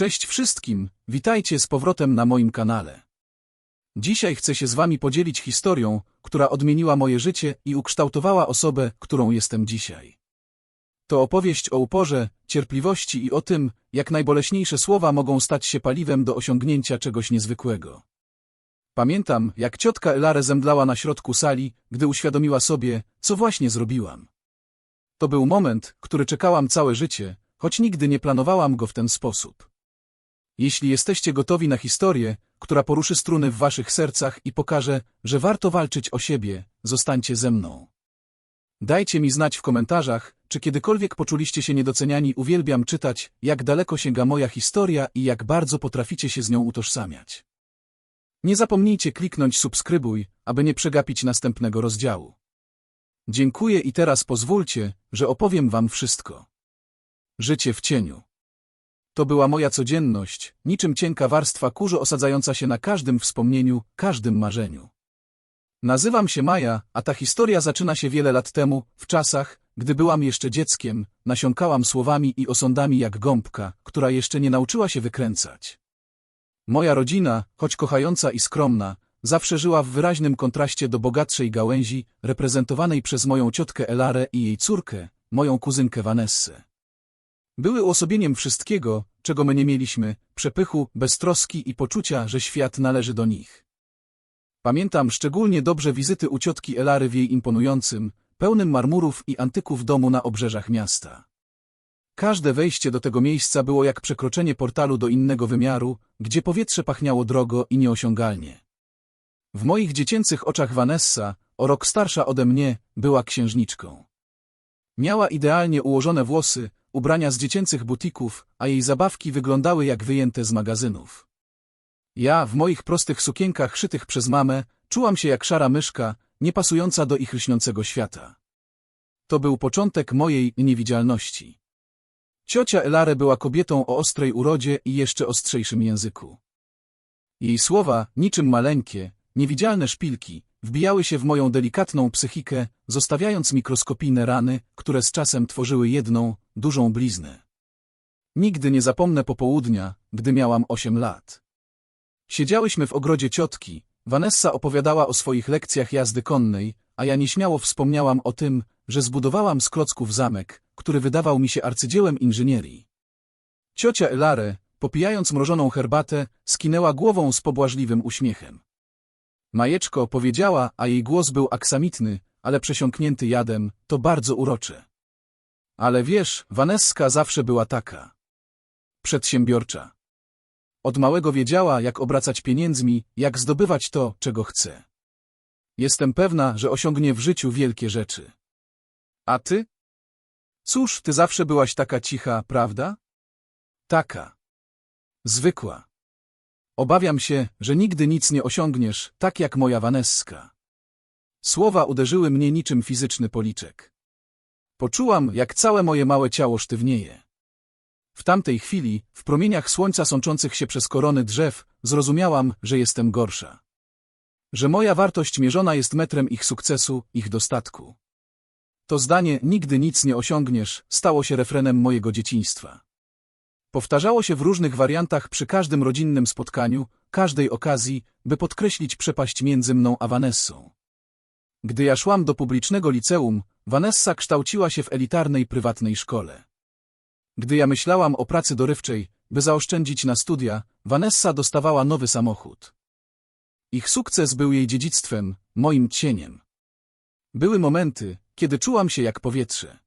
Cześć wszystkim, witajcie z powrotem na moim kanale. Dzisiaj chcę się z wami podzielić historią, która odmieniła moje życie i ukształtowała osobę, którą jestem dzisiaj. To opowieść o uporze, cierpliwości i o tym, jak najboleśniejsze słowa mogą stać się paliwem do osiągnięcia czegoś niezwykłego. Pamiętam, jak ciotka Elare zemdlała na środku sali, gdy uświadomiła sobie, co właśnie zrobiłam. To był moment, który czekałam całe życie, choć nigdy nie planowałam go w ten sposób. Jeśli jesteście gotowi na historię, która poruszy struny w waszych sercach i pokaże, że warto walczyć o siebie, zostańcie ze mną. Dajcie mi znać w komentarzach, czy kiedykolwiek poczuliście się niedoceniani. Uwielbiam czytać, jak daleko sięga moja historia i jak bardzo potraficie się z nią utożsamiać. Nie zapomnijcie kliknąć subskrybuj, aby nie przegapić następnego rozdziału. Dziękuję i teraz pozwólcie, że opowiem wam wszystko. Życie w cieniu. To była moja codzienność, niczym cienka warstwa kurzu osadzająca się na każdym wspomnieniu, każdym marzeniu. Nazywam się Maja, a ta historia zaczyna się wiele lat temu, w czasach, gdy byłam jeszcze dzieckiem, nasiąkałam słowami i osądami jak gąbka, która jeszcze nie nauczyła się wykręcać. Moja rodzina, choć kochająca i skromna, zawsze żyła w wyraźnym kontraście do bogatszej gałęzi, reprezentowanej przez moją ciotkę Elarę i jej córkę, moją kuzynkę Vanessę. Były uosobieniem wszystkiego, czego my nie mieliśmy, przepychu, beztroski i poczucia, że świat należy do nich. Pamiętam szczególnie dobrze wizyty u ciotki Elary w jej imponującym, pełnym marmurów i antyków domu na obrzeżach miasta. Każde wejście do tego miejsca było jak przekroczenie portalu do innego wymiaru, gdzie powietrze pachniało drogo i nieosiągalnie. W moich dziecięcych oczach Vanessa, o rok starsza ode mnie, była księżniczką. Miała idealnie ułożone włosy, ubrania z dziecięcych butików, a jej zabawki wyglądały jak wyjęte z magazynów. Ja, w moich prostych sukienkach szytych przez mamę, czułam się jak szara myszka, niepasująca do ich lśniącego świata. To był początek mojej niewidzialności. Ciocia Elare była kobietą o ostrej urodzie i jeszcze ostrzejszym języku. Jej słowa, niczym maleńkie, niewidzialne szpilki, wbijały się w moją delikatną psychikę, zostawiając mikroskopijne rany, które z czasem tworzyły jedną, dużą bliznę. Nigdy nie zapomnę popołudnia, gdy miałam osiem lat. Siedziałyśmy w ogrodzie ciotki, Vanessa opowiadała o swoich lekcjach jazdy konnej, a ja nieśmiało wspomniałam o tym, że zbudowałam z klocków zamek, który wydawał mi się arcydziełem inżynierii. Ciocia Elare, popijając mrożoną herbatę, skinęła głową z pobłażliwym uśmiechem. Majeczko powiedziała, a jej głos był aksamitny, ale przesiąknięty jadem, to bardzo urocze. Ale wiesz, Vaneska zawsze była taka. Przedsiębiorcza. Od małego wiedziała, jak obracać pieniędzmi, jak zdobywać to, czego chce. Jestem pewna, że osiągnie w życiu wielkie rzeczy. A ty? Cóż, ty zawsze byłaś taka cicha, prawda? Taka. Zwykła. Obawiam się, że nigdy nic nie osiągniesz, tak jak moja Vaneska. Słowa uderzyły mnie niczym fizyczny policzek. Poczułam, jak całe moje małe ciało sztywnieje. W tamtej chwili, w promieniach słońca sączących się przez korony drzew, zrozumiałam, że jestem gorsza. Że moja wartość mierzona jest metrem ich sukcesu, ich dostatku. To zdanie nigdy nic nie osiągniesz stało się refrenem mojego dzieciństwa. Powtarzało się w różnych wariantach przy każdym rodzinnym spotkaniu, każdej okazji, by podkreślić przepaść między mną a Vanessą. Gdy ja szłam do publicznego liceum, Vanessa kształciła się w elitarnej prywatnej szkole. Gdy ja myślałam o pracy dorywczej, by zaoszczędzić na studia, Vanessa dostawała nowy samochód. Ich sukces był jej dziedzictwem, moim cieniem. Były momenty, kiedy czułam się jak powietrze.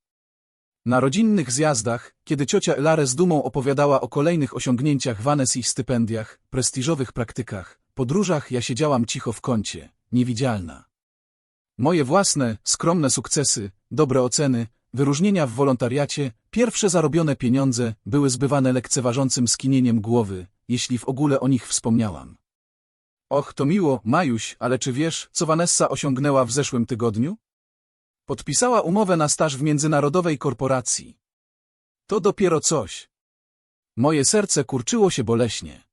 Na rodzinnych zjazdach, kiedy ciocia Elare z dumą opowiadała o kolejnych osiągnięciach Vanessy i stypendiach, prestiżowych praktykach, podróżach ja siedziałam cicho w kącie, niewidzialna. Moje własne, skromne sukcesy, dobre oceny, wyróżnienia w wolontariacie, pierwsze zarobione pieniądze były zbywane lekceważącym skinieniem głowy, jeśli w ogóle o nich wspomniałam. Och, to miło, Majuś, ale czy wiesz, co Vanessa osiągnęła w zeszłym tygodniu? Podpisała umowę na staż w międzynarodowej korporacji. To dopiero coś. Moje serce kurczyło się boleśnie.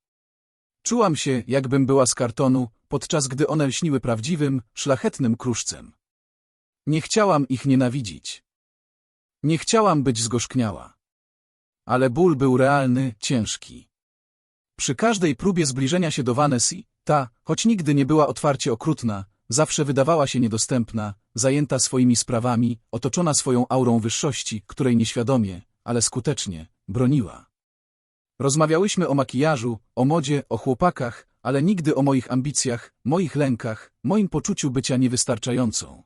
Czułam się, jakbym była z kartonu, podczas gdy one lśniły prawdziwym, szlachetnym kruszcem. Nie chciałam ich nienawidzić. Nie chciałam być zgorzkniała. Ale ból był realny, ciężki. Przy każdej próbie zbliżenia się do Vanessy, ta, choć nigdy nie była otwarcie okrutna, zawsze wydawała się niedostępna, zajęta swoimi sprawami, otoczona swoją aurą wyższości, której nieświadomie, ale skutecznie, broniła. Rozmawiałyśmy o makijażu, o modzie, o chłopakach, ale nigdy o moich ambicjach, moich lękach, moim poczuciu bycia niewystarczającą.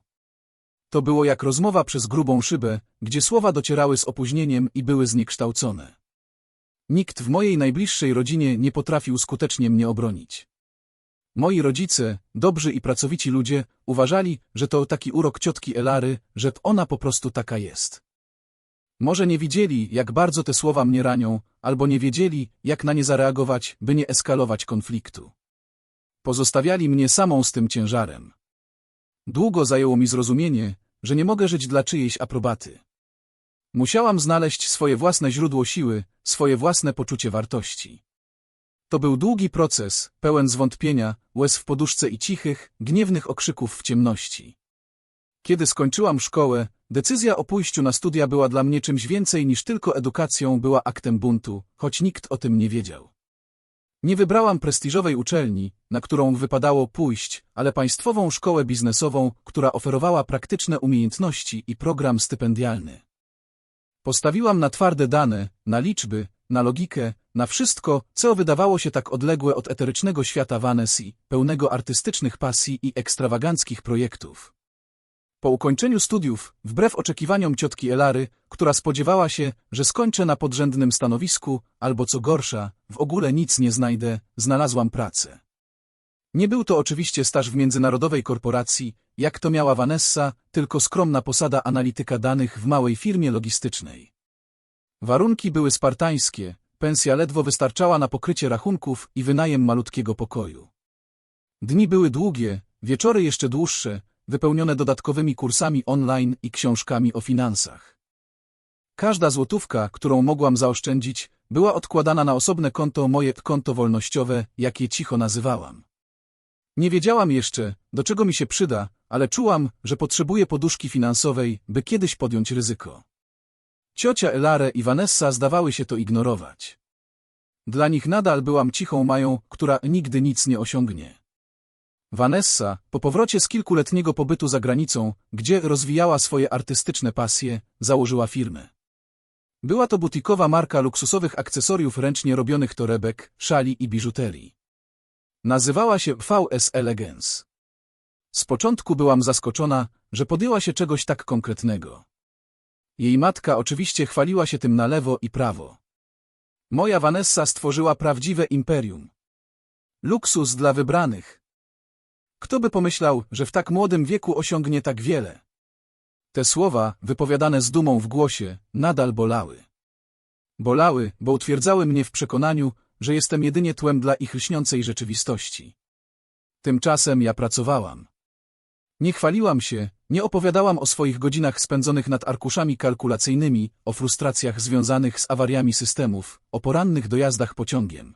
To było jak rozmowa przez grubą szybę, gdzie słowa docierały z opóźnieniem i były zniekształcone. Nikt w mojej najbliższej rodzinie nie potrafił skutecznie mnie obronić. Moi rodzice, dobrzy i pracowici ludzie, uważali, że to taki urok ciotki Elary, że ona po prostu taka jest. Może nie widzieli, jak bardzo te słowa mnie ranią, albo nie wiedzieli, jak na nie zareagować, by nie eskalować konfliktu. Pozostawiali mnie samą z tym ciężarem. Długo zajęło mi zrozumienie, że nie mogę żyć dla czyjejś aprobaty. Musiałam znaleźć swoje własne źródło siły, swoje własne poczucie wartości. To był długi proces, pełen zwątpienia, łez w poduszce i cichych, gniewnych okrzyków w ciemności. Kiedy skończyłam szkołę, decyzja o pójściu na studia była dla mnie czymś więcej niż tylko edukacją, była aktem buntu, choć nikt o tym nie wiedział. Nie wybrałam prestiżowej uczelni, na którą wypadało pójść, ale państwową szkołę biznesową, która oferowała praktyczne umiejętności i program stypendialny. Postawiłam na twarde dane, na liczby, na logikę, na wszystko, co wydawało się tak odległe od eterycznego świata Vanessy, pełnego artystycznych pasji i ekstrawaganckich projektów. Po ukończeniu studiów, wbrew oczekiwaniom ciotki Elary, która spodziewała się, że skończę na podrzędnym stanowisku, albo co gorsza, w ogóle nic nie znajdę, znalazłam pracę. Nie był to oczywiście staż w międzynarodowej korporacji, jak to miała Vanessa, tylko skromna posada analityka danych w małej firmie logistycznej. Warunki były spartańskie, pensja ledwo wystarczała na pokrycie rachunków i wynajem malutkiego pokoju. Dni były długie, wieczory jeszcze dłuższe, wypełnione dodatkowymi kursami online i książkami o finansach. Każda złotówka, którą mogłam zaoszczędzić, była odkładana na osobne konto moje konto wolnościowe, jak je cicho nazywałam. Nie wiedziałam jeszcze, do czego mi się przyda, ale czułam, że potrzebuję poduszki finansowej, by kiedyś podjąć ryzyko. Ciocia Elare i Vanessa zdawały się to ignorować. Dla nich nadal byłam cichą mają, która nigdy nic nie osiągnie. Vanessa, po powrocie z kilkuletniego pobytu za granicą, gdzie rozwijała swoje artystyczne pasje, założyła firmę. Była to butikowa marka luksusowych akcesoriów ręcznie robionych torebek, szali i biżuterii. Nazywała się VS Elegance. Z początku byłam zaskoczona, że podjęła się czegoś tak konkretnego. Jej matka oczywiście chwaliła się tym na lewo i prawo. Moja Vanessa stworzyła prawdziwe imperium. Luksus dla wybranych. Kto by pomyślał, że w tak młodym wieku osiągnie tak wiele? Te słowa, wypowiadane z dumą w głosie, nadal bolały. Bolały, bo utwierdzały mnie w przekonaniu, że jestem jedynie tłem dla ich lśniącej rzeczywistości. Tymczasem ja pracowałam. Nie chwaliłam się, nie opowiadałam o swoich godzinach spędzonych nad arkuszami kalkulacyjnymi, o frustracjach związanych z awariami systemów, o porannych dojazdach pociągiem.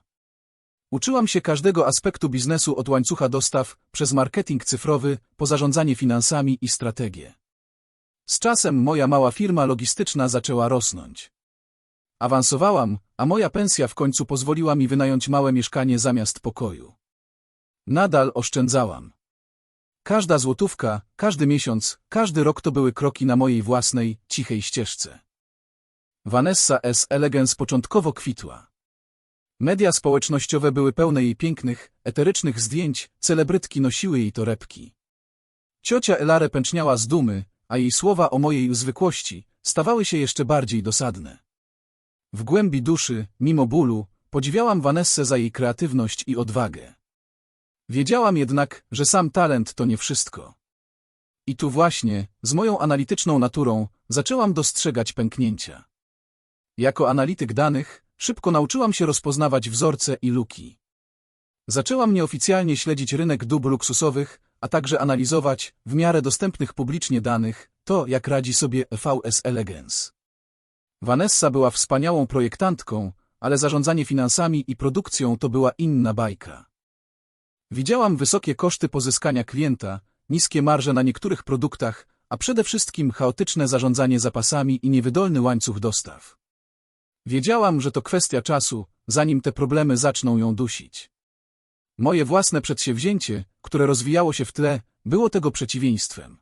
Uczyłam się każdego aspektu biznesu od łańcucha dostaw, przez marketing cyfrowy, po zarządzanie finansami i strategię. Z czasem moja mała firma logistyczna zaczęła rosnąć. Awansowałam, a moja pensja w końcu pozwoliła mi wynająć małe mieszkanie zamiast pokoju. Nadal oszczędzałam. Każda złotówka, każdy miesiąc, każdy rok to były kroki na mojej własnej, cichej ścieżce. Vanessa S. Elegance początkowo kwitła. Media społecznościowe były pełne jej pięknych, eterycznych zdjęć, celebrytki nosiły jej torebki. Ciocia Elare pęczniała z dumy, a jej słowa o mojej zwykłości stawały się jeszcze bardziej dosadne. W głębi duszy, mimo bólu, podziwiałam Vanessę za jej kreatywność i odwagę. Wiedziałam jednak, że sam talent to nie wszystko. I tu właśnie, z moją analityczną naturą, zaczęłam dostrzegać pęknięcia. Jako analityk danych, szybko nauczyłam się rozpoznawać wzorce i luki. Zaczęłam nieoficjalnie śledzić rynek dóbr luksusowych, a także analizować, w miarę dostępnych publicznie danych, to, jak radzi sobie VS Elegance. Vanessa była wspaniałą projektantką, ale zarządzanie finansami i produkcją to była inna bajka. Widziałam wysokie koszty pozyskania klienta, niskie marże na niektórych produktach, a przede wszystkim chaotyczne zarządzanie zapasami i niewydolny łańcuch dostaw. Wiedziałam, że to kwestia czasu, zanim te problemy zaczną ją dusić. Moje własne przedsięwzięcie, które rozwijało się w tle, było tego przeciwieństwem.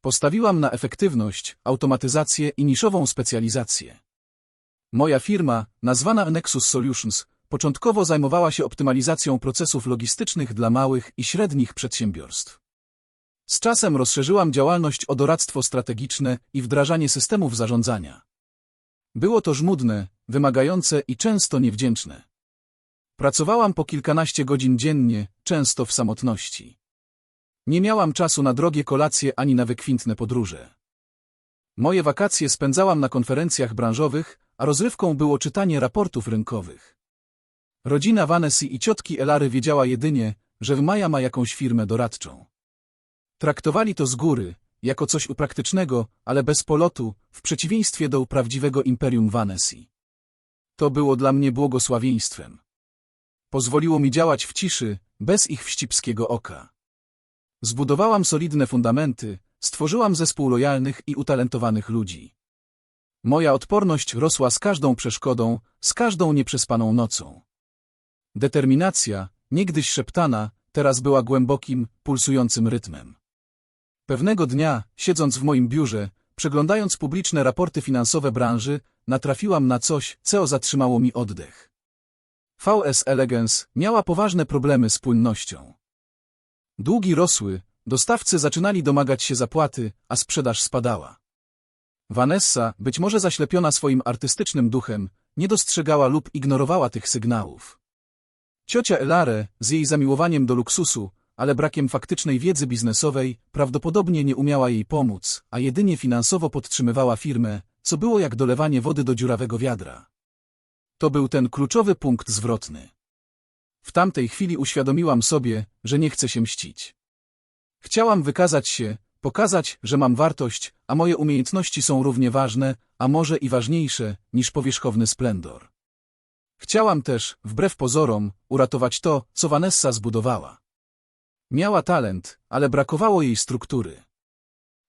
Postawiłam na efektywność, automatyzację i niszową specjalizację. Moja firma, nazwana Nexus Solutions, początkowo zajmowała się optymalizacją procesów logistycznych dla małych i średnich przedsiębiorstw. Z czasem rozszerzyłam działalność o doradztwo strategiczne i wdrażanie systemów zarządzania. Było to żmudne, wymagające i często niewdzięczne. Pracowałam po kilkanaście godzin dziennie, często w samotności. Nie miałam czasu na drogie kolacje ani na wykwintne podróże. Moje wakacje spędzałam na konferencjach branżowych, a rozrywką było czytanie raportów rynkowych. Rodzina Vanessy i ciotki Elary wiedziała jedynie, że Maja ma jakąś firmę doradczą. Traktowali to z góry, jako coś upraktycznego, ale bez polotu, w przeciwieństwie do prawdziwego imperium Vanessy. To było dla mnie błogosławieństwem. Pozwoliło mi działać w ciszy, bez ich wścibskiego oka. Zbudowałam solidne fundamenty, stworzyłam zespół lojalnych i utalentowanych ludzi. Moja odporność rosła z każdą przeszkodą, z każdą nieprzespaną nocą. Determinacja, niegdyś szeptana, teraz była głębokim, pulsującym rytmem. Pewnego dnia, siedząc w moim biurze, przeglądając publiczne raporty finansowe branży, natrafiłam na coś, co zatrzymało mi oddech. VS Elegance miała poważne problemy z płynnością. Długi rosły, dostawcy zaczynali domagać się zapłaty, a sprzedaż spadała. Vanessa, być może zaślepiona swoim artystycznym duchem, nie dostrzegała lub ignorowała tych sygnałów. Ciocia Elare, z jej zamiłowaniem do luksusu, ale brakiem faktycznej wiedzy biznesowej, prawdopodobnie nie umiała jej pomóc, a jedynie finansowo podtrzymywała firmę, co było jak dolewanie wody do dziurawego wiadra. To był ten kluczowy punkt zwrotny. W tamtej chwili uświadomiłam sobie, że nie chcę się mścić. Chciałam wykazać się, pokazać, że mam wartość, a moje umiejętności są równie ważne, a może i ważniejsze, niż powierzchowny splendor. Chciałam też, wbrew pozorom, uratować to, co Vanessa zbudowała. Miała talent, ale brakowało jej struktury.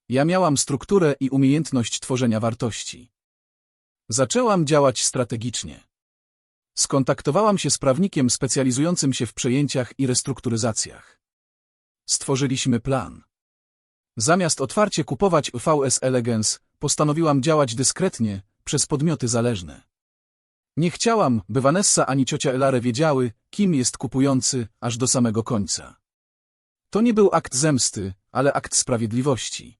Ja miałam strukturę i umiejętność tworzenia wartości. Zaczęłam działać strategicznie. Skontaktowałam się z prawnikiem specjalizującym się w przejęciach i restrukturyzacjach. Stworzyliśmy plan. Zamiast otwarcie kupować VS Elegance, postanowiłam działać dyskretnie, przez podmioty zależne. Nie chciałam, by Vanessa ani ciocia Elare wiedziały, kim jest kupujący, aż do samego końca. To nie był akt zemsty, ale akt sprawiedliwości.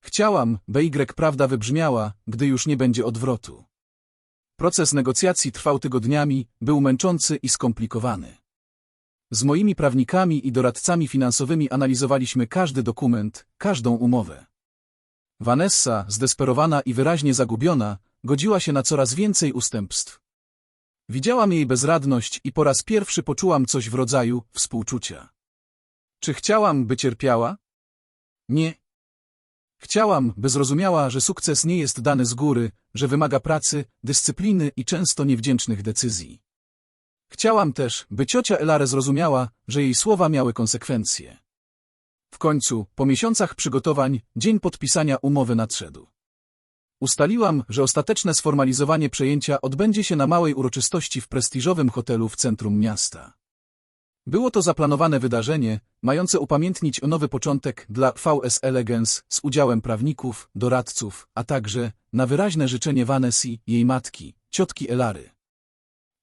Chciałam, by Y prawda wybrzmiała, gdy już nie będzie odwrotu. Proces negocjacji trwał tygodniami, był męczący i skomplikowany. Z moimi prawnikami i doradcami finansowymi analizowaliśmy każdy dokument, każdą umowę. Vanessa, zdesperowana i wyraźnie zagubiona, godziła się na coraz więcej ustępstw. Widziałam jej bezradność i po raz pierwszy poczułam coś w rodzaju współczucia. Czy chciałam, by cierpiała? Nie. Chciałam, by zrozumiała, że sukces nie jest dany z góry, że wymaga pracy, dyscypliny i często niewdzięcznych decyzji. Chciałam też, by ciocia Elare zrozumiała, że jej słowa miały konsekwencje. W końcu, po miesiącach przygotowań, dzień podpisania umowy nadszedł. Ustaliłam, że ostateczne sformalizowanie przejęcia odbędzie się na małej uroczystości w prestiżowym hotelu w centrum miasta. Było to zaplanowane wydarzenie, mające upamiętnić nowy początek dla VS Elegance z udziałem prawników, doradców, a także, na wyraźne życzenie Vanessy, jej matki, ciotki Elary.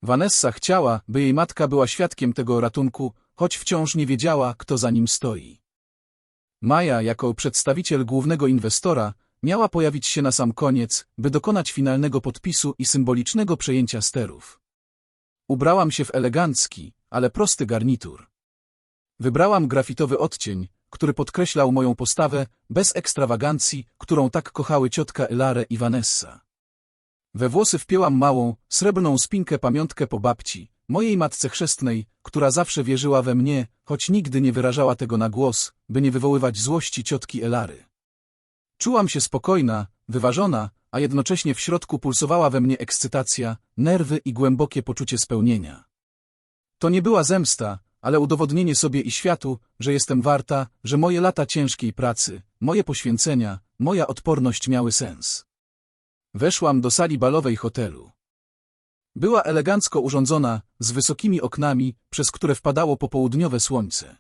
Vanessa chciała, by jej matka była świadkiem tego ratunku, choć wciąż nie wiedziała, kto za nim stoi. Maja, jako przedstawiciel głównego inwestora, miała pojawić się na sam koniec, by dokonać finalnego podpisu i symbolicznego przejęcia sterów. Ubrałam się w elegancki, ale prosty garnitur. Wybrałam grafitowy odcień, który podkreślał moją postawę, bez ekstrawagancji, którą tak kochały ciotka Elare i Vanessa. We włosy wpięłam małą, srebrną spinkę pamiątkę po babci, mojej matce chrzestnej, która zawsze wierzyła we mnie, choć nigdy nie wyrażała tego na głos, by nie wywoływać złości ciotki Elary. Czułam się spokojna, wyważona, a jednocześnie w środku pulsowała we mnie ekscytacja, nerwy i głębokie poczucie spełnienia. To nie była zemsta, ale udowodnienie sobie i światu, że jestem warta, że moje lata ciężkiej pracy, moje poświęcenia, moja odporność miały sens. Weszłam do sali balowej hotelu. Była elegancko urządzona, z wysokimi oknami, przez które wpadało popołudniowe słońce.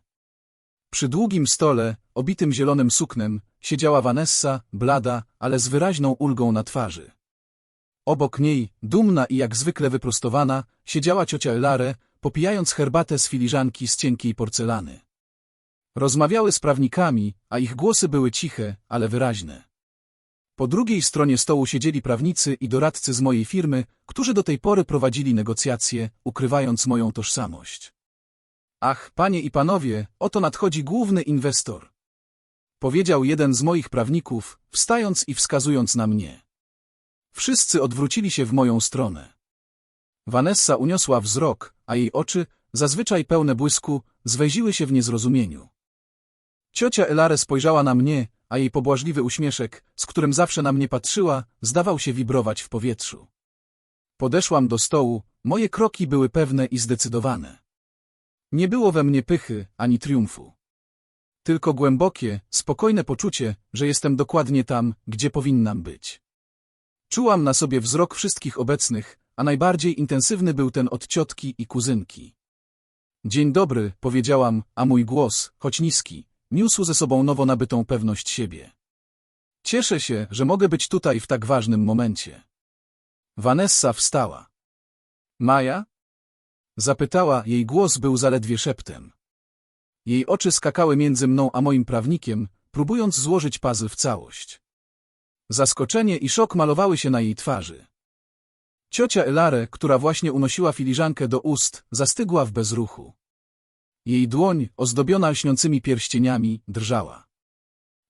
Przy długim stole, obitym zielonym suknem, siedziała Vanessa, blada, ale z wyraźną ulgą na twarzy. Obok niej, dumna i jak zwykle wyprostowana, siedziała ciocia Elare, popijając herbatę z filiżanki z cienkiej porcelany. Rozmawiały z prawnikami, a ich głosy były ciche, ale wyraźne. Po drugiej stronie stołu siedzieli prawnicy i doradcy z mojej firmy, którzy do tej pory prowadzili negocjacje, ukrywając moją tożsamość. Ach, panie i panowie, oto nadchodzi główny inwestor. Powiedział jeden z moich prawników, wstając i wskazując na mnie. Wszyscy odwrócili się w moją stronę. Vanessa uniosła wzrok, a jej oczy, zazwyczaj pełne błysku, zwęziły się w niezrozumieniu. Ciocia Elare spojrzała na mnie, a jej pobłażliwy uśmieszek, z którym zawsze na mnie patrzyła, zdawał się wibrować w powietrzu. Podeszłam do stołu, moje kroki były pewne i zdecydowane. Nie było we mnie pychy, ani triumfu. Tylko głębokie, spokojne poczucie, że jestem dokładnie tam, gdzie powinnam być. Czułam na sobie wzrok wszystkich obecnych, a najbardziej intensywny był ten od ciotki i kuzynki. Dzień dobry, powiedziałam, a mój głos, choć niski, niósł ze sobą nowo nabytą pewność siebie. Cieszę się, że mogę być tutaj w tak ważnym momencie. Vanessa wstała. Maja? Zapytała, jej głos był zaledwie szeptem. Jej oczy skakały między mną a moim prawnikiem, próbując złożyć puzzle w całość. Zaskoczenie i szok malowały się na jej twarzy. Ciocia Elare, która właśnie unosiła filiżankę do ust, zastygła w bezruchu. Jej dłoń, ozdobiona lśniącymi pierścieniami, drżała.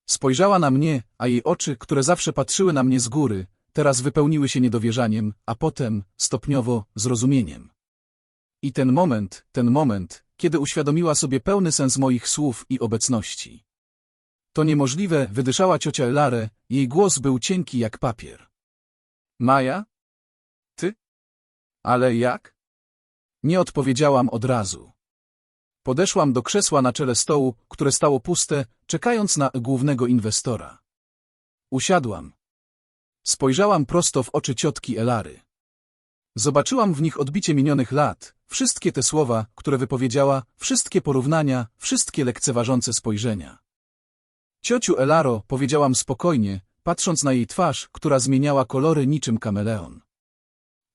Spojrzała na mnie, a jej oczy, które zawsze patrzyły na mnie z góry, teraz wypełniły się niedowierzaniem, a potem, stopniowo, zrozumieniem. I ten moment, ten moment, kiedy uświadomiła sobie pełny sens moich słów i obecności. To niemożliwe, wydyszała ciocia Elare, jej głos był cienki jak papier. Maja? Ale jak? Nie odpowiedziałam od razu. Podeszłam do krzesła na czele stołu, które stało puste, czekając na głównego inwestora. Usiadłam. Spojrzałam prosto w oczy ciotki Elary. Zobaczyłam w nich odbicie minionych lat, wszystkie te słowa, które wypowiedziała, wszystkie porównania, wszystkie lekceważące spojrzenia. Ciociu Elaro, powiedziałam spokojnie, patrząc na jej twarz, która zmieniała kolory niczym kameleon.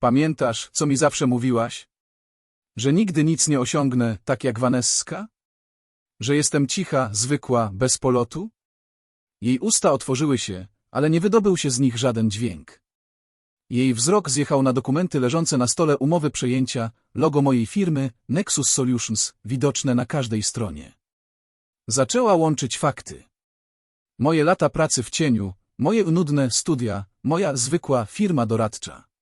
Pamiętasz, co mi zawsze mówiłaś? Że nigdy nic nie osiągnę, tak jak Vanesska? Że jestem cicha, zwykła, bez polotu? Jej usta otworzyły się, ale nie wydobył się z nich żaden dźwięk. Jej wzrok zjechał na dokumenty leżące na stole umowy przejęcia, logo mojej firmy, Nexus Solutions, widoczne na każdej stronie. Zaczęła łączyć fakty. Moje lata pracy w cieniu, moje nudne studia, moja zwykła firma doradcza.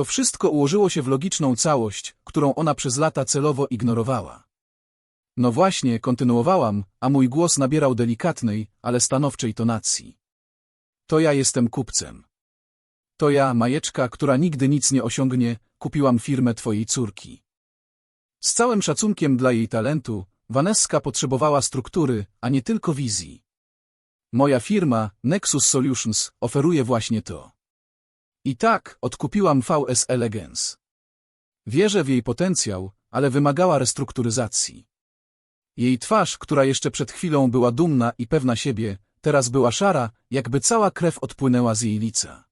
To wszystko ułożyło się w logiczną całość, którą ona przez lata celowo ignorowała. No właśnie, kontynuowałam, a mój głos nabierał delikatnej, ale stanowczej tonacji. To ja jestem kupcem. To ja, majeczka, która nigdy nic nie osiągnie, kupiłam firmę twojej córki. Z całym szacunkiem dla jej talentu, Vaneska potrzebowała struktury, a nie tylko wizji. Moja firma, Nexus Solutions, oferuje właśnie to. I tak, odkupiłam VS Elegance. Wierzę w jej potencjał, ale wymagała restrukturyzacji. Jej twarz, która jeszcze przed chwilą była dumna i pewna siebie, teraz była szara, jakby cała krew odpłynęła z jej lica.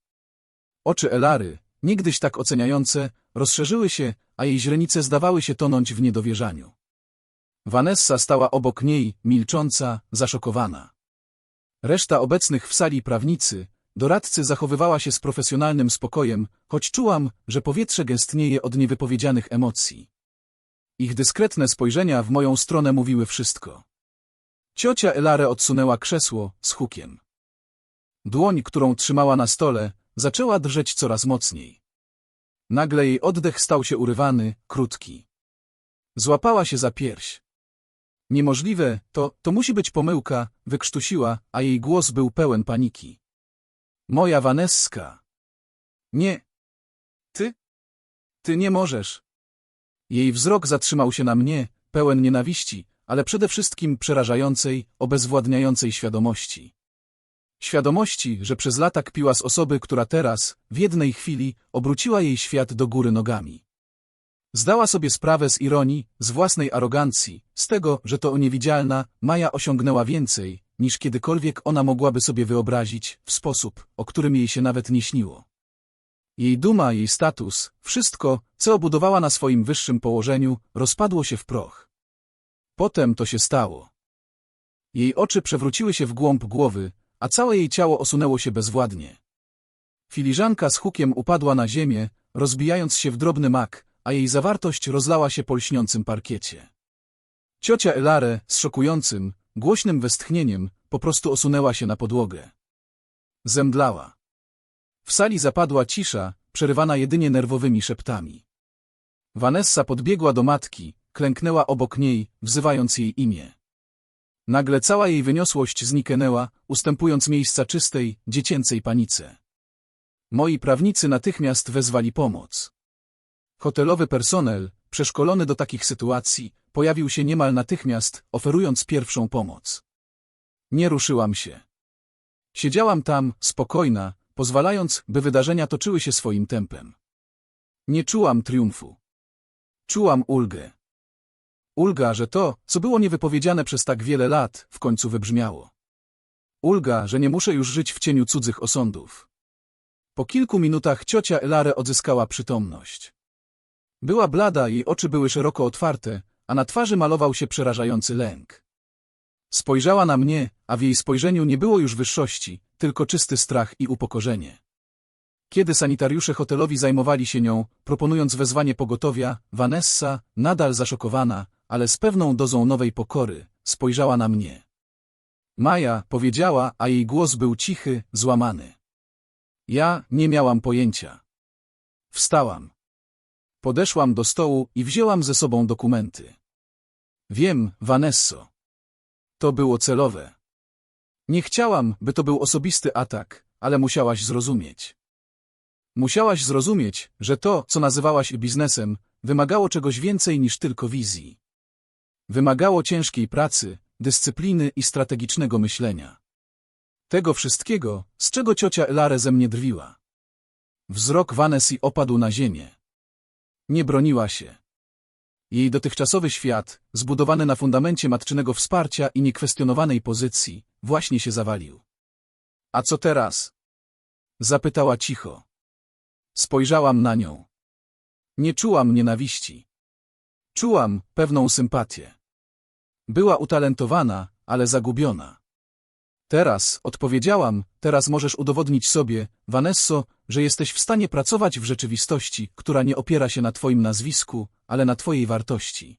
Oczy Elary, niegdyś tak oceniające, rozszerzyły się, a jej źrenice zdawały się tonąć w niedowierzaniu. Vanessa stała obok niej, milcząca, zaszokowana. Reszta obecnych w sali prawnicy, doradcy zachowywała się z profesjonalnym spokojem, choć czułam, że powietrze gęstnieje od niewypowiedzianych emocji. Ich dyskretne spojrzenia w moją stronę mówiły wszystko. Ciocia Elare odsunęła krzesło z hukiem. Dłoń, którą trzymała na stole, zaczęła drżeć coraz mocniej. Nagle jej oddech stał się urywany, krótki. Złapała się za pierś. Niemożliwe, to, to musi być pomyłka, wykrztusiła, a jej głos był pełen paniki. Moja Waneska. Nie. Ty? Ty nie możesz. Jej wzrok zatrzymał się na mnie, pełen nienawiści, ale przede wszystkim przerażającej, obezwładniającej świadomości. Świadomości, że przez lata kpiła z osoby, która teraz, w jednej chwili, obróciła jej świat do góry nogami. Zdała sobie sprawę z ironii, z własnej arogancji, z tego, że to niewidzialna, Maja osiągnęła więcej, niż kiedykolwiek ona mogłaby sobie wyobrazić, w sposób, o którym jej się nawet nie śniło. Jej duma, jej status, wszystko, co obudowała na swoim wyższym położeniu, rozpadło się w proch. Potem to się stało. Jej oczy przewróciły się w głąb głowy, a całe jej ciało osunęło się bezwładnie. Filiżanka z hukiem upadła na ziemię, rozbijając się w drobny mak, a jej zawartość rozlała się po lśniącym parkiecie. Ciocia Elare, z szokującym, głośnym westchnieniem, po prostu osunęła się na podłogę. Zemdlała. W sali zapadła cisza, przerywana jedynie nerwowymi szeptami. Vanessa podbiegła do matki, klęknęła obok niej, wzywając jej imię. Nagle cała jej wyniosłość zniknęła, ustępując miejsca czystej, dziecięcej panice. Moi prawnicy natychmiast wezwali pomoc. Hotelowy personel, przeszkolony do takich sytuacji, pojawił się niemal natychmiast, oferując pierwszą pomoc. Nie ruszyłam się. Siedziałam tam, spokojna, pozwalając, by wydarzenia toczyły się swoim tempem. Nie czułam triumfu. Czułam ulgę. Ulga, że to, co było niewypowiedziane przez tak wiele lat, w końcu wybrzmiało. Ulga, że nie muszę już żyć w cieniu cudzych osądów. Po kilku minutach ciocia Elare odzyskała przytomność. Była blada, jej oczy były szeroko otwarte, a na twarzy malował się przerażający lęk. Spojrzała na mnie, a w jej spojrzeniu nie było już wyższości, tylko czysty strach i upokorzenie. Kiedy sanitariusze hotelowi zajmowali się nią, proponując wezwanie pogotowia, Vanessa, nadal zaszokowana, ale z pewną dozą nowej pokory, spojrzała na mnie. Maja powiedziała, a jej głos był cichy, złamany. Ja nie miałam pojęcia. Wstałam. Podeszłam do stołu i wzięłam ze sobą dokumenty. Wiem, Vanesso. To było celowe. Nie chciałam, by to był osobisty atak, ale musiałaś zrozumieć. Musiałaś zrozumieć, że to, co nazywałaś biznesem, wymagało czegoś więcej niż tylko wizji. Wymagało ciężkiej pracy, dyscypliny i strategicznego myślenia. Tego wszystkiego, z czego ciocia Elare ze mnie drwiła. Wzrok Vanessy opadł na ziemię. Nie broniła się. Jej dotychczasowy świat, zbudowany na fundamencie matczynego wsparcia i niekwestionowanej pozycji, właśnie się zawalił. A co teraz? Zapytała cicho. Spojrzałam na nią. Nie czułam nienawiści. Czułam pewną sympatię. Była utalentowana, ale zagubiona. Teraz, odpowiedziałam, teraz możesz udowodnić sobie, Vanesso, że jesteś w stanie pracować w rzeczywistości, która nie opiera się na twoim nazwisku, ale na twojej wartości.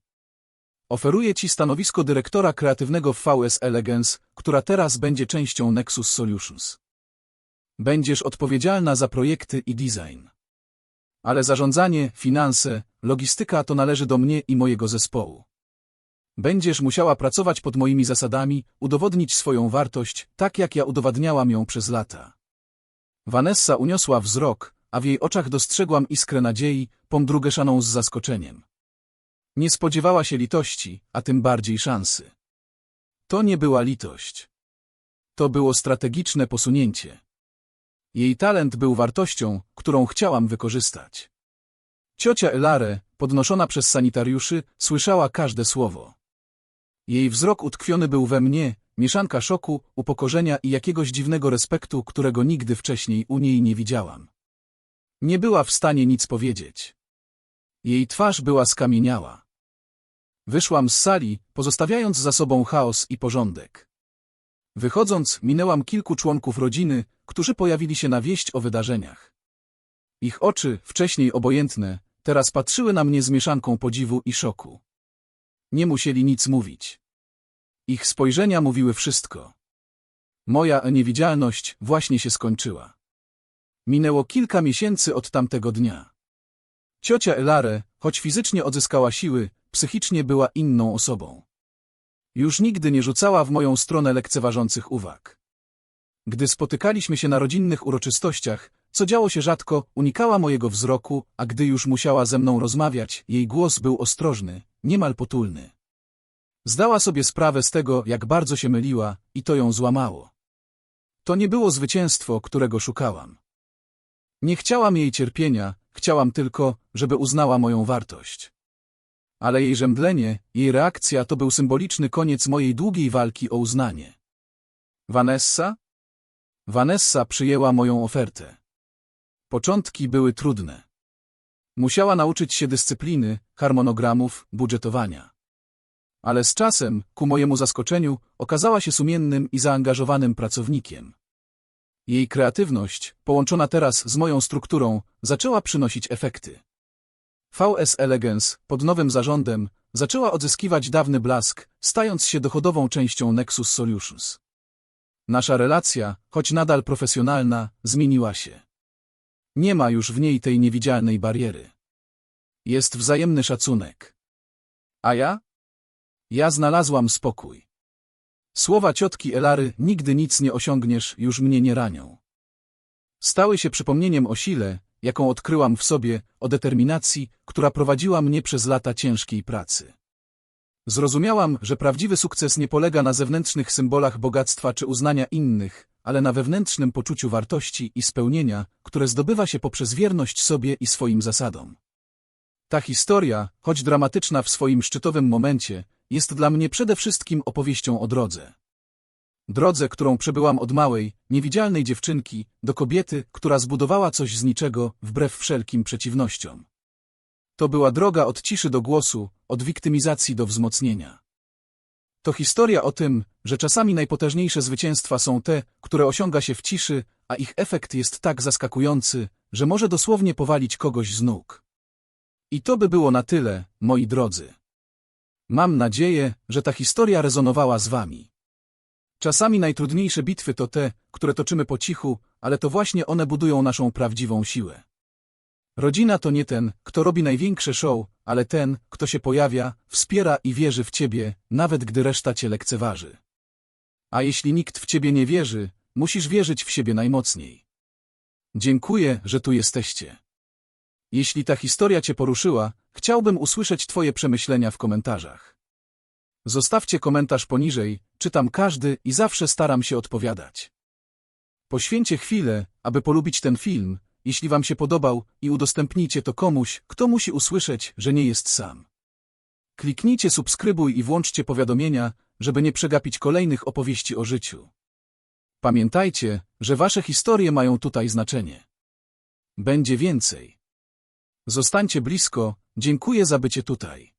Oferuję ci stanowisko dyrektora kreatywnego w VS Elegance, która teraz będzie częścią Nexus Solutions. Będziesz odpowiedzialna za projekty i design. Ale zarządzanie, finanse, logistyka to należy do mnie i mojego zespołu. Będziesz musiała pracować pod moimi zasadami, udowodnić swoją wartość, tak jak ja udowadniałam ją przez lata. Vanessa uniosła wzrok, a w jej oczach dostrzegłam iskrę nadziei, pomdrugeszaną z zaskoczeniem. Nie spodziewała się litości, a tym bardziej szansy. To nie była litość. To było strategiczne posunięcie. Jej talent był wartością, którą chciałam wykorzystać. Ciocia Elare, podnoszona przez sanitariuszy, słyszała każde słowo. Jej wzrok utkwiony był we mnie, mieszanka szoku, upokorzenia i jakiegoś dziwnego respektu, którego nigdy wcześniej u niej nie widziałam. Nie była w stanie nic powiedzieć. Jej twarz była skamieniała. Wyszłam z sali, pozostawiając za sobą chaos i porządek. Wychodząc, minęłam kilku członków rodziny, którzy pojawili się na wieść o wydarzeniach. Ich oczy, wcześniej obojętne, teraz patrzyły na mnie z mieszanką podziwu i szoku. Nie musieli nic mówić. Ich spojrzenia mówiły wszystko. Moja niewidzialność właśnie się skończyła. Minęło kilka miesięcy od tamtego dnia. Ciocia Elare, choć fizycznie odzyskała siły, psychicznie była inną osobą. Już nigdy nie rzucała w moją stronę lekceważących uwag. Gdy spotykaliśmy się na rodzinnych uroczystościach, co działo się rzadko, unikała mojego wzroku, a gdy już musiała ze mną rozmawiać, jej głos był ostrożny, niemal potulny. Zdała sobie sprawę z tego, jak bardzo się myliła, i to ją złamało. To nie było zwycięstwo, którego szukałam. Nie chciałam jej cierpienia, chciałam tylko, żeby uznała moją wartość. Ale jej żemdlenie, jej reakcja to był symboliczny koniec mojej długiej walki o uznanie. Vanessa? Vanessa przyjęła moją ofertę. Początki były trudne. Musiała nauczyć się dyscypliny, harmonogramów, budżetowania. Ale z czasem, ku mojemu zaskoczeniu, okazała się sumiennym i zaangażowanym pracownikiem. Jej kreatywność, połączona teraz z moją strukturą, zaczęła przynosić efekty. VS Elegance, pod nowym zarządem, zaczęła odzyskiwać dawny blask, stając się dochodową częścią Nexus Solutions. Nasza relacja, choć nadal profesjonalna, zmieniła się. Nie ma już w niej tej niewidzialnej bariery. Jest wzajemny szacunek. A ja? Ja znalazłam spokój. Słowa ciotki Elary nigdy nic nie osiągniesz już mnie nie ranią. Stały się przypomnieniem o sile, jaką odkryłam w sobie, o determinacji, która prowadziła mnie przez lata ciężkiej pracy. Zrozumiałam, że prawdziwy sukces nie polega na zewnętrznych symbolach bogactwa czy uznania innych, ale na wewnętrznym poczuciu wartości i spełnienia, które zdobywa się poprzez wierność sobie i swoim zasadom. Ta historia, choć dramatyczna w swoim szczytowym momencie, jest dla mnie przede wszystkim opowieścią o drodze. Drodze, którą przebyłam od małej, niewidzialnej dziewczynki, do kobiety, która zbudowała coś z niczego, wbrew wszelkim przeciwnościom. To była droga od ciszy do głosu, od wiktymizacji do wzmocnienia. To historia o tym, że czasami najpotężniejsze zwycięstwa są te, które osiąga się w ciszy, a ich efekt jest tak zaskakujący, że może dosłownie powalić kogoś z nóg. I to by było na tyle, moi drodzy. Mam nadzieję, że ta historia rezonowała z wami. Czasami najtrudniejsze bitwy to te, które toczymy po cichu, ale to właśnie one budują naszą prawdziwą siłę. Rodzina to nie ten, kto robi największe show, ale ten, kto się pojawia, wspiera i wierzy w ciebie, nawet gdy reszta cię lekceważy. A jeśli nikt w ciebie nie wierzy, musisz wierzyć w siebie najmocniej. Dziękuję, że tu jesteście. Jeśli ta historia cię poruszyła, chciałbym usłyszeć twoje przemyślenia w komentarzach. Zostawcie komentarz poniżej, czytam każdy i zawsze staram się odpowiadać. Poświęcie chwilę, aby polubić ten film, jeśli wam się podobał i udostępnijcie to komuś, kto musi usłyszeć, że nie jest sam. Kliknijcie subskrybuj i włączcie powiadomienia, żeby nie przegapić kolejnych opowieści o życiu. Pamiętajcie, że wasze historie mają tutaj znaczenie. Będzie więcej. Zostańcie blisko, dziękuję za bycie tutaj.